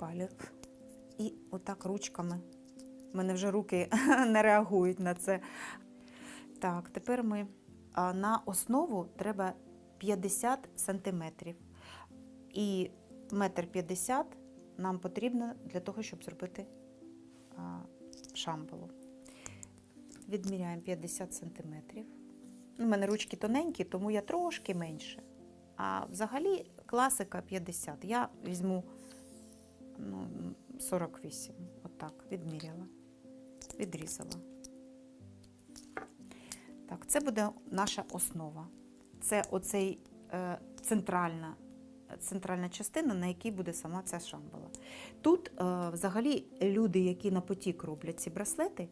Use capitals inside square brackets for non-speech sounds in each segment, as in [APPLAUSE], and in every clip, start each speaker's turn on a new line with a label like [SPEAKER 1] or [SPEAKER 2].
[SPEAKER 1] підпалюю. І отак ручками. У мене вже руки [LAUGHS] не реагують на це. Так, тепер ми на основу треба 50 сантиметрів. І метр 50 нам потрібно для того, щоб зробити шампалу. Відміряємо 50 сантиметрів. У мене ручки тоненькі, тому я трошки менше. А взагалі класика 50. Я візьму ну, 48. Отак, відміряла, відрізала. Так, це буде наша основа. Це оцей е, центральна, центральна частина, на якій буде сама ця шамбала. Тут е, взагалі люди, які на потік роблять ці браслети,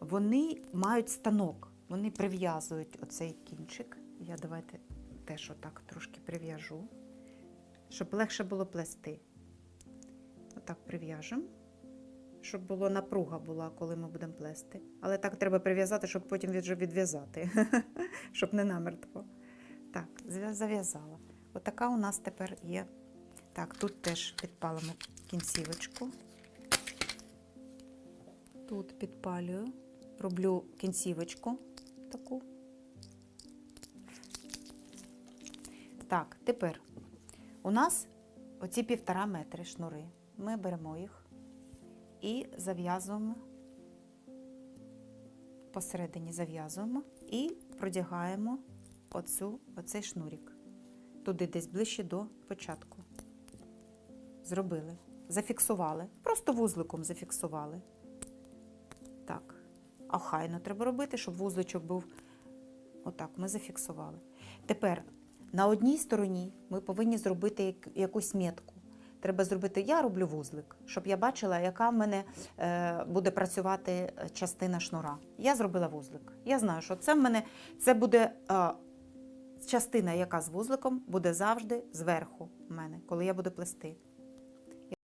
[SPEAKER 1] вони мають станок, вони прив'язують оцей кінчик. Я давайте теж отак трошки прив'яжу, щоб легше було плести. Отак прив'яжемо, щоб було напруга була, коли ми будемо плести. Але так треба прив'язати, щоб потім вже відв'язати, [LAUGHS] щоб не намертво. Так, зав'язала. Отака у нас тепер є. Так, тут теж підпалимо кінцівочку. Тут підпалюю, роблю кінцівочку таку. Так, тепер у нас оці півтора метри шнури. Ми беремо їх і зав'язуємо посередині зав'язуємо і продягаємо оцю, оцей шнурік. Туди десь ближче до початку. Зробили. Зафіксували. Просто вузликом зафіксували. Так. Охайно треба робити, щоб вузличок був. Отак, ми зафіксували. Тепер на одній стороні ми повинні зробити якусь метку. Треба зробити, я роблю вузлик, щоб я бачила, яка в мене е, буде працювати е, частина шнура. Я зробила вузлик. Я знаю, що це в мене це буде е, частина, яка з вузликом буде завжди зверху в мене, коли я буду плести.